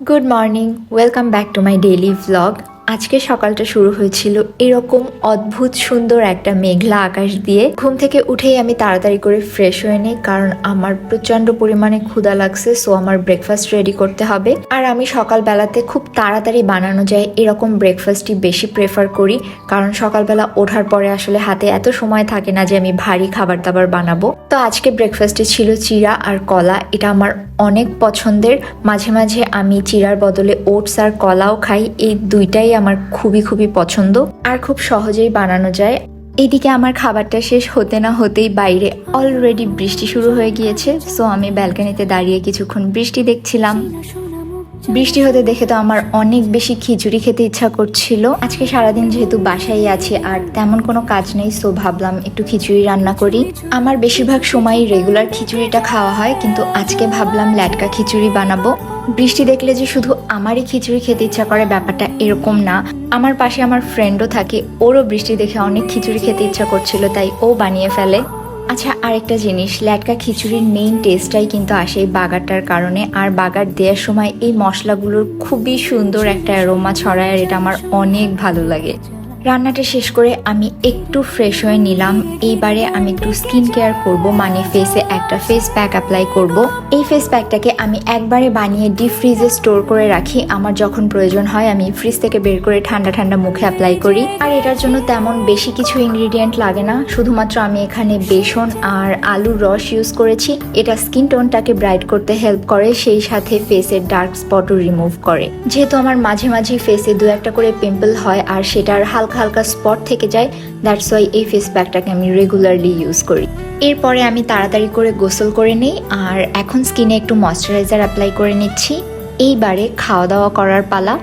good morning welcome back to my daily vlog আজকে সকালটা শুরু হয়েছিল এরকম অদ্ভুত সুন্দর একটা মেঘলা আকাশ দিয়ে। ঘুম থেকে উঠেই আমি তাড়াতাড়ি করে ফ্রেশ হয়ে নিই, কারণ আমার প্রচণ্ড পরিমাণে ক্ষুধা লাগছে সো আমার ব্রেকফাস্ট রেডি করতে হবে। আর আমি সকালবেলাতে খুব তাড়াতাড়ি বানানো যায়, এরকম ব্রেকফাস্টই বেশি প্রেফার করি, কারণ সকালবেলা ওঠার পরে আসলে হাতে এত সময় থাকে না যে আমি ভারী খাবার দাবার বানাবো। তো আজকে ব্রেকফাস্টে ছিল চিরা আর কলা, এটা আমার অনেক পছন্দের। মাঝে মাঝে আমি চিরার বদলে ওটস আর কলাও খাই, এই দুইটাই আমার খুবই খুবই পছন্দ। আর খুব সহজেই বানানো যায়। এইদিকে আমার খাবারটা শেষ হতে না হতেই বাইরে অলরেডি বৃষ্টি শুরু হয়ে গিয়েছে। সো আমি ব্যালকানিতে দাঁড়িয়ে কিছুক্ষণ বৃষ্টি দেখছিলাম। বৃষ্টি হতে দেখে তো আমার অনেক বেশি খিচুড়ি খেতে ইচ্ছা করছিল। আজকে সারাদিন যেহেতু বাসায় আছি আর তেমন কোনো কাজ নেই সো ভাবলাম একটু খিচুড়ি রান্না করি। আমার বেশিরভাগ সময়ই রেগুলার খিচুড়িটা খাওয়া হয়, কিন্তু আজকে ভাবলাম ল্যাটকা খিচুড়ি বানাবো। বৃষ্টি দেখলে যে শুধু আমারই খিচুড়ি খেতে ইচ্ছা করে ব্যাপারটা এরকম না। আমার পাশে আমার ফ্রেন্ডও থাকে, ওরও বৃষ্টি দেখে অনেক খিচুড়ি খেতে ইচ্ছা করছিল, তাই ও বানিয়ে ফেলে। আচ্ছা আরেকটা জিনিস, ল্যাটকা খিচুড়ির মেইন টেস্টটাই কিন্তু আসে এই বাগারটার কারণে, আর বাগার দেওয়ার সময় এই মশলাগুলোর খুবই সুন্দর একটা অ্যারোমা ছড়ায়, আর এটা আমার অনেক ভালো লাগে। রান্নাটা শেষ করে আমি একটু ফ্রেশ হয়ে নিলাম। এইবারে আমি একটু স্কিন কেয়ার করব মানে ফেসে একটা ফেস প্যাক অ্যাপ্লাই করব। এই ফেস প্যাকটাকে আমি একবারে বানিয়ে ডিপ ফ্রিজে স্টোর করে রাখি। আমার যখন প্রয়োজন হয়, আমি ফ্রিজ থেকে বের করে ঠান্ডা ঠান্ডা মুখে অ্যাপ্লাই করি। আর এটার জন্য তেমন বেশি কিছু ইনগ্রিডিয়েন্ট লাগে না। শুধুমাত্র আমি এখানে বেসন আর আলুর রস ইউজ করেছি। এটা স্কিন টোনটাকে ব্রাইট করতে হেল্প করে, সেই সাথে ফেসের ডার্ক স্পটও রিমুভ করে। যেহেতু আমার মাঝে মাঝে ফেসে দু একটা করে পিম্পল হয়, আর সেটার হালকা হালকা স্পট থেকে যায় দ্যাটস ওয়াই এই ফেস প্যাকটাকে আমি রেগুলারলি ইউজ করি। এরপরে আমি তাড়াতাড়ি করে গোসল করে নিই, আর এখন স্কিনে একটু ময়শ্চারাইজার অ্যাপ্লাই করে নিচ্ছি। এইবারে খাওয়া দাওয়া করার পালা।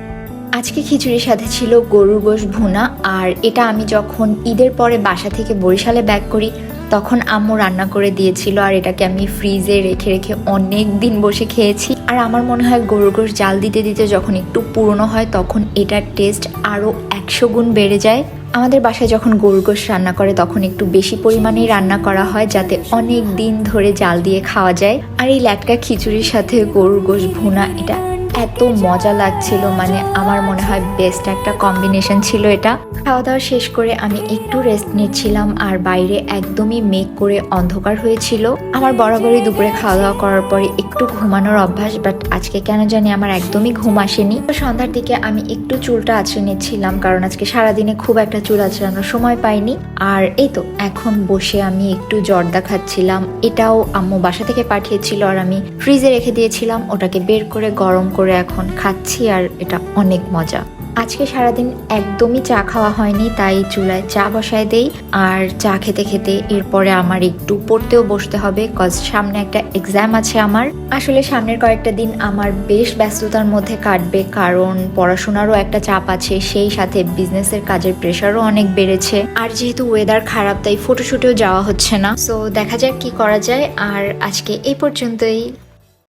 আজকে খিচুড়ির সাথে ছিল গরুর গোশ ভুনা, আর এটা আমি যখন ঈদের পরে বাসা থেকে বরিশালে ব্যাক করি তখন আম্মু রান্না করে দিয়েছিল আর এটাকে আমি ফ্রিজে রেখে রেখে অনেক দিন বসে খেয়েছি। আর আমার মনে হয় গরুর গোশ জাল দিতে দিতে যখন একটু পুরনো হয় তখন এটার টেস্ট আরও একশো গুণ বেড়ে যায়। আমাদের বাসায় যখন গরুর গোশ রান্না করে তখন একটু বেশি পরিমাণেই রান্না করা হয় যাতে অনেক দিন ধরে জাল দিয়ে খাওয়া যায়। আর এই ল্যাটকা খিচুড়ির সাথে গরুর গোশ ভুনা, এটা এত মজা লাগছিল মানে আমার মনে হয় বেস্ট একটা কম্বিনেশন ছিল এটা। খাওয়া দাওয়া শেষ করে আমি একটু রেস্ট নিচ্ছিলাম আর বাইরে একদমই মেঘ করে অন্ধকার হয়েছিল। আমার বরাবরই দুপুরে খাওয়া দাওয়া করার পরে একটু ঘুমানোর অভ্যাস বাট আজকে কেন জানি আমার একদমই ঘুম আসেনি। তো সন্ধ্যার দিকে আমি একটু চুলটা আঁচড়ে নিচ্ছিলাম, কারণ আজকে সারাদিনে খুব একটা চুল আঁচড়ানোর সময় পাইনি। আর এই তো, এখন বসে আমি একটু জর্দা খাচ্ছিলাম। এটাও আম্মু বাসা থেকে পাঠিয়েছিল আর আমি ফ্রিজে রেখে দিয়েছিলাম। ওটাকে বের করে গরম করে এখন খাচ্ছি আর এটা অনেক মজা। আজকে সারাদিন একদমই চা খাওয়া হয়নি, তাই চুলায় চা বসায় দেই। আর চা খেতে খেতে এরপরে আমার একটু পড়তেও বসতে হবে কজ সামনে একটা এক্সাম আছে আমার। আসলে সামনের কয়েকটা দিন আমার বেশ ব্যস্ততার মধ্যে কাটবে, কারণ পড়াশোনারও একটা চাপ আছে, সেই সাথে বিজনেসের কাজের প্রেশারও অনেক বেড়েছে। আর যেহেতু ওয়েদার খারাপ, তাই ফটোশুটেও যাওয়া হচ্ছে না। সো দেখা যাক কি করা যায়। আর আজকে এই পর্যন্তই।